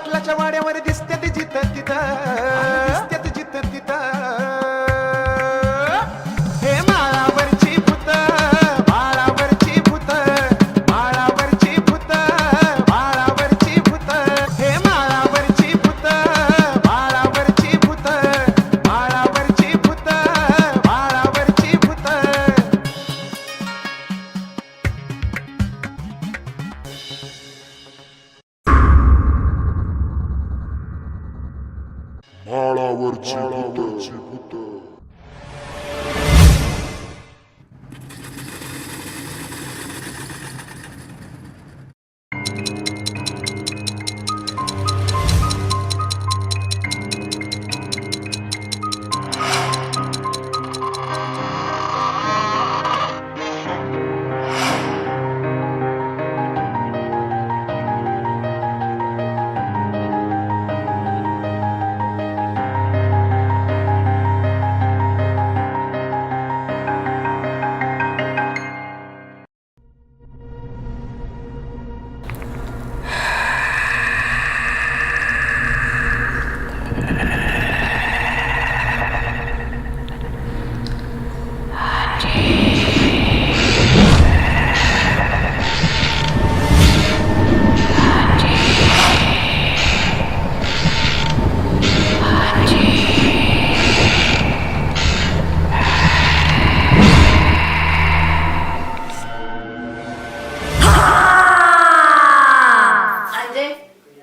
पाटलाच्या वाड्यावर दिसते ती जिथं तिथं.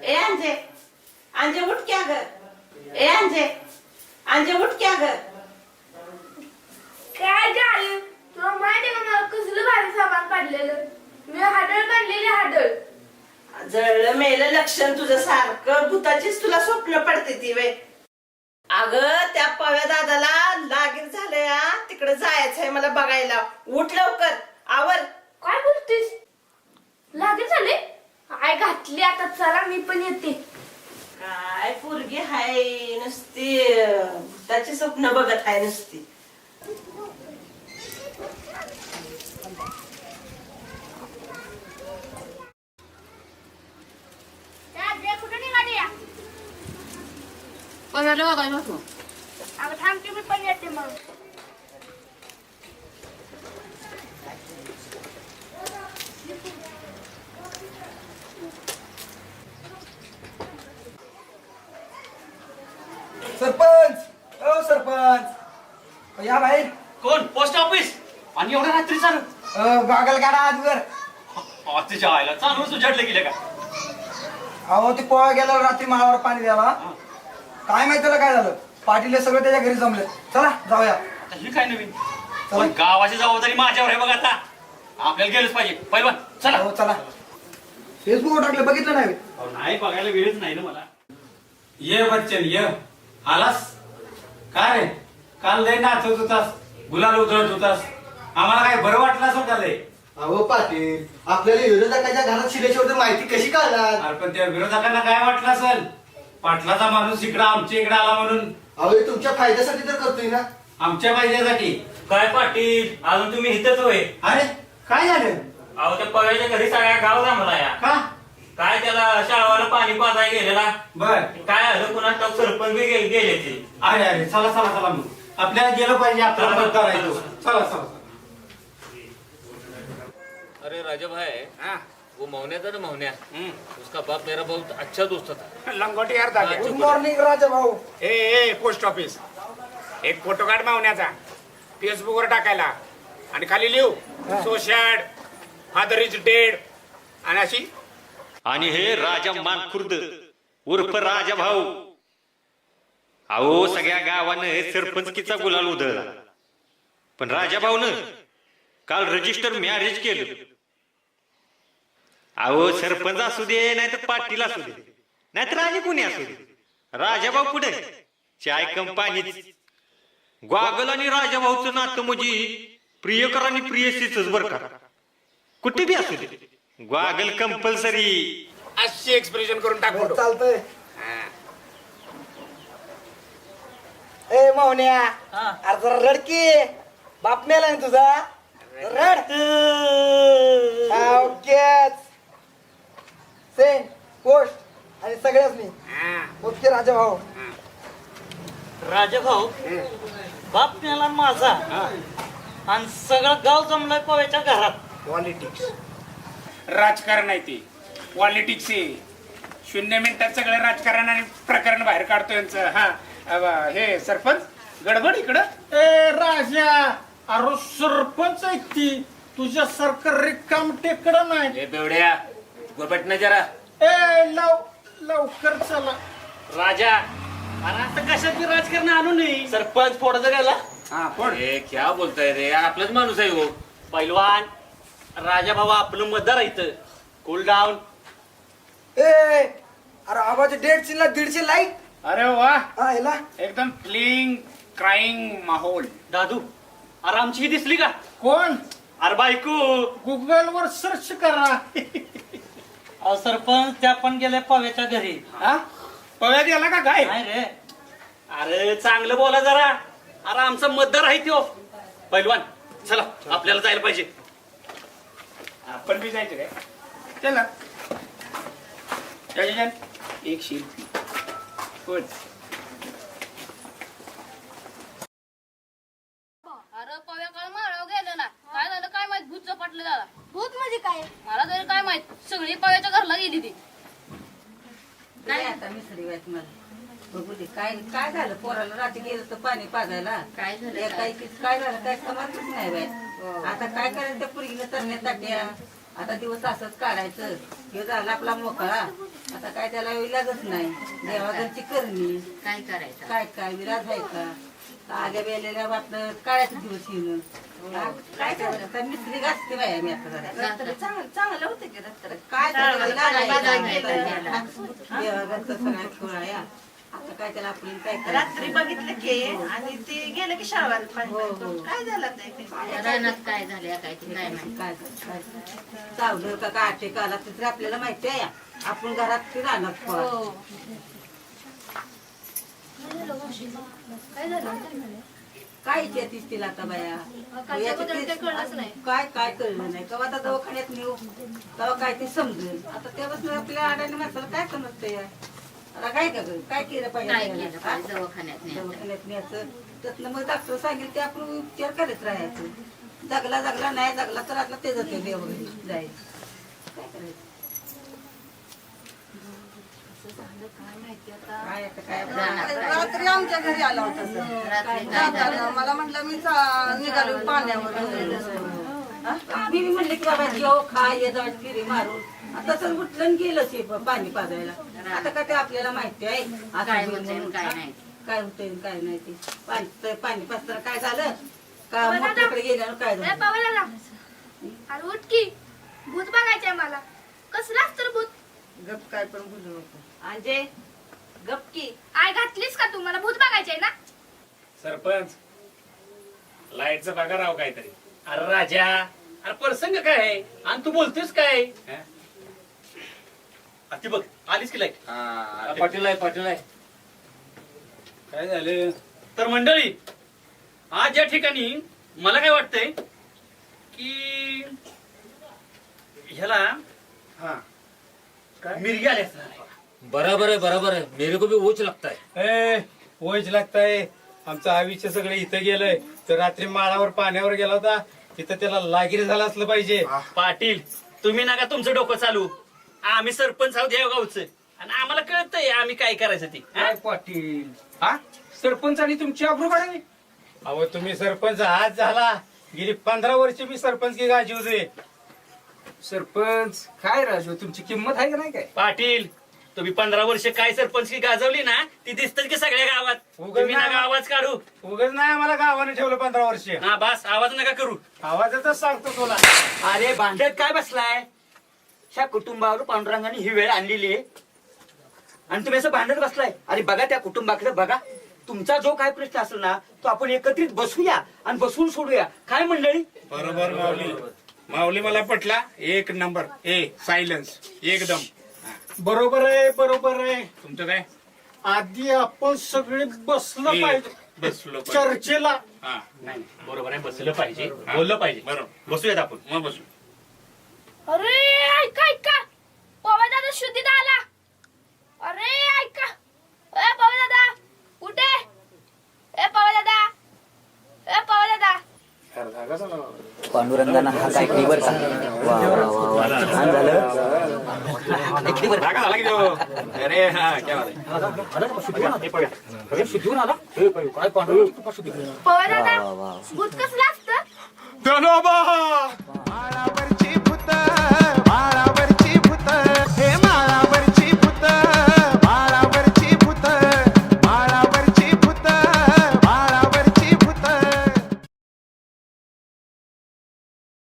ए अंजे. अंजे उठ क्या ग ए अंजे. अंजे उठ क्या ग काय झालं तुला माहिती का मला कसलं भारी सामान पडलेलं? मी हाडळ काढलेली हाडळ. जळलं मेलं लक्षण तुझं सारखं. भूताचीच तुला स्वप्न पडते ती वे अग त्या पव्या दादाला लागीर झालंय. तिकडे जायचंय मला बघायला. उठ लवकर. आवर काय बोलतेस लागेल झाले काय घातली आता चला मी पण येते. काय पोरगी हाय नुसती भूताची स्वप्न बघत हाय नुसती. कुठे निघाली या? पगारला बघाय बघू अगं थांब की मी पण येते मग. सरपंच! ओ सरपंच! या बाहेर कोण? पोस्ट ऑफिस आणि एवढ्या रात्री चालू? गॉगल काढा आजवर तिच्या आईला चालूच उजाडलं गेलं का? अहो ते पोळा गेल्यावर रात्री माळावर पाणी द्यावा. काय माहिती त्याला काय झालं? पाटील सगळं त्याच्या घरी जमले. चला जाऊया. आता ही काय नवीन? पण गावाची जबाबदारी माझ्यावर आहे बघ आता. आपल्याला गेलंच पाहिजे. पहिलवान चला. हो चला. फेसबुकवर टाकलं बघितलं नाही? अहो, नाही बघायला वेळच नाही ना मला. ये बच्चन ये. आलास? काय रे? काल लय नाचत होतास गुलाल उधळत होतास. आम्हाला काय बरं वाटलं असं का लय? अहो पाटील आपल्याला विरोधकाच्या घरात शिल्याशिवाय तर माहिती कशी कळणार? अरे पण त्या विरोधकांना काय वाटलं असेल? पाटलाचा माणूस इकडं आमच्या इकडे आला म्हणून. अहो हे तुमच्या फायद्यासाठी तर करतोय ना? आमच्या पाहिजेसाठी काय पाटील अजून तुम्ही इथंच होय. अरे काय झालं? अहो त्या पव्याच्या घरी सगळ्या गाव जमला या का? काय त्याला शाळावाला पाणी पाजाय गेलेला? बर. काय आलं? कुणा टॉप सरपंच बी गे- गेले ते. अरे अरे चला चला चला मग. आपल्याला गेलं पाहिजे आपल्याला चला, करायचं. चला, चला अरे राजा भाई वो मौन्या था ना मौन्या? उसका बाप मेरा बहुत अच्छा दोस्त था। लंगोटी यार हाँ, गुड। मॉर्निंग राजा भाऊ. ए ए पोस्ट ऑफिस एक फोटो काढ मावण्याचा फेसबुक वर टाकायला. आणि खाली लिहू. सोशॅड फादर इज डेड आणि अशी आणि हे राजा मानखुर्द उर्फ राजा भाऊ अहो सगळ्या गावानं हे सरपंचकीचा गुलाल उधळला. पण राजा भाऊन काल रजिस्टर मॅरेज केलं. अहो सरपंच असू दे नाहीतर पाटील असू दे नाहीतर राजे कोणी असू दे. राजा भाऊ कुठे? चाय कंपनीच ग्वागल आणि राजाभाऊचं नातं म्हणजे प्रियकर आणि प्रियसीच बर का. कुठे बी असू दे. ग्वागल कंपल्सरी अशी एक्सप्रेशन करून टाक चालतंय. हा. ए मावण्या अरे जरा रडकी. बाप मेला ना तुझा. रड. ओके सेंड पोस्ट आणि सगळ्याच मी. ओके राजा भाऊ. राजा भाऊ बाप मेला माझा. आणि सगळं गाव जमलंय पव्याच्या घरात. पॉलिटिक्स राजकारण आहे ते. पॉलिटिक्स आहे. शून्य मिनिटात सगळं राजकारण आणि प्रकरण बाहेर काढतो यांचं. हा अब, हे सरपंच गडबड इकडं. ए राजा अरे सरपंच आहे ती. तुझ्यासारखं रिकाम टेकडं नाही. हे बेवड्या गोबट न जरा. ए लव लवकर चला. राजा. अरे आता कशाची राजकारण आणू नये? सरपंच फोडायचं गेला. हा कोण हे क्या बोलताय रे? आपलाच माणूस आहे हो. पैलवान. राजा भाऊ आपलं मतदार इथं. कूल डाऊन ए अरे आवाज दीडशे ला दीडशे लाइट अरे वा. हा याला. एकदम क्लीन क्राईंग माहोल. दादू अरे आमची ही दिसली का? कोण? अरे बायको. गुगल वर सर्च करा. अहो सरपंच त्या पण गेल्या पव्याच्या घरी. हा? पव्यात गेला का काय? नाही रे. अरे चांगलं बोला जरा. अरे आमचा मतदार आहे त्यो. पैलवान चला आपल्याला जायला पाहिजे. आपण बी जायचं काय चला या. एक शिल्पी. अरे पव्या काळ मारावं गेलं ना. काय झालं? काय माहीत? भूत चपटलं झाला भूत म्हणजे काय? मला तरी काय माहीत? सगळी पव्याच्या घरला गेली ती. काय आता मला बघू दे काय काय झालं? पोराला रात्री गेलं तर पाणी पाजायला. काय झालं? काय काय झालं? काय समजच नाही बाय आता काय करायचं? त्या तरण्यात टाट्या आता दिवस असंच काढायचं. हे झालं आपला मोकळा. आता काय त्याला इलाजच नाही. देवाघरची करणी. काय करायचं? काय काय? विलाज आहे का? आल्या बेलेल्या आपलं काढायचं दिवस येणं. काय करायचं? मिस्त्री घासते बाया मी आता चांगलं चांगलं होतं की. काय? देवाघरचा सगळा खेळ आहे. हा. आता काय त्याला आपण काय करायचं? रात्री बघितलं की आणि ते गेलं की पाणी हो, पडलं. काय झालं ते काय झाले काय ते काय माहीत. काय काय चावलं का काय काला ते तर आपल्याला माहिती आहे. आपण घरात ते राहणार हो. काय झालं? काय येतेस तिला आता बाया? काय बद्दल काही कळलंच नाही. काय काय कळलं नाही. कवा आता दवाखान्यात नेऊ? तेव्हा काय ते समजेल. आता तेव्हाच आपल्या आडाने माणसाला काय समजतंय? आता काय का गं? काय केलं पाहिजे काय? केलं पाहिजे दवाखान्यात न्यायचं? दवाखान्यात न्यायचं त्यातनं मग डॉक्टर सांगेल ते आपण उपचार करत राहायचं. जगला जगला नाही जगला तर आता ते जाते देव जायचं. काय करायचं? काय आता. काय रात्री आमच्या घरी आला होता सर. मला म्हटलं मी निघालो पाण्यावर. मी बी म्हणले की बाबा जेव खा ये जाट फिरी मारून. आता तर उठलं गेलं ते पाणी पाजायला. आता काय ते आपल्याला माहिती आहे. आता काय होईल होतंय आणि म्हणून. काय नाही. काय होतंय आणि काय नाही ते. पाणी तर पाणी पाजताना काय झालं? का मोठ्याकडे गेल्यानं काय झालं? पवायला जा. अरे उठ की. भूत बघायचंय मला. कसलं असतं भूत? गप काय पण बोलू नको. अंजे गपकी आय घातलीस का तू? मला भूत बघायचंय ना. सरपंच लाईटचं बघा राव काहीतरी. अरे राजा अरे प्रसंग काय आहे? आणि तू बोलतोस काय? हा? ती बघ आलीच की लाइट पाटील आहे पाटील आहे काय झालं? तर मंडळी आज या ठिकाणी मला काय वाटतंय की ह्याला हा. मिरगी आली असणार बराबर आहे बराबर आहे. मेरे को भी ऊच लगता है ए वयच लागताय. आमचं आयुष्य सगळं इथं गेलंय. तर रात्री माळावर पाण्यावर गेला होता. तिथं त्याला लागीर झालं असलं पाहिजे. पाटील तुम्ही नका तुमचं डोकं चालू. आम्ही सरपंच आहोत या गावचं. आणि आम्हाला कळतंय आम्ही काय करायचं ते हा? काय पाटील? हा? सरपंच आणि तुमची आबरू काढावी अहो तुम्ही सरपंच आज झाला. गेली पंधरा वर्ष मी सरपंच की गाजी होते सरपंच काय राजू तुमची किंमत आहे का नाही काय? पाटील तुम्ही पंधरा वर्ष काय सरपंच की गाजवली ना ती दिसत की सगळ्या गावात. उगाच तुम्ही नका ना- आवाज काढू. उगाच नाही आम्हाला गावाने ठेवलं पंधरा वर्ष. हा बस आवाज नका करू. आवाजातच सांगतो तुला. अरे भांड्यात काय बसलाय? ह्या कुटुंबावर पांडुरंगाने ही वेळ आणलेली आहे. आणि तुम्ही असं भांडत बसलाय. अरे बघा त्या कुटुंबाकडे बघा. तुमचा जो काय प्रश्न असेल ना तो आपण एकत्रित बसूया आणि बसून सोडूया. काय मंडळी? बरोबर माऊली. माऊली मला पटला. एक नंबर. ए सायलन्स. एकदम. बरोबर आहे बरोबर आहे. तुमचं काय? आधी आपण सगळे बसलं ए, पाहिजे. बसलो पाहिजे. चर्चेला. हा. नाही बरोबर आहे. बसलं पाहिजे. बोललं पाहिजे. बरोबर. बसूयात आपण. मग बसू. अरे ऐका ऐका पवा दादा शुद्धीत आला अरे ऐका ए पवा दादा कुठे ए पवा दादा ए पवा दादा पांडुरंगाना हा काय बर का? वा वा वा वा. छान झालं. झाला की तो? अरे हा क्या बात आहे.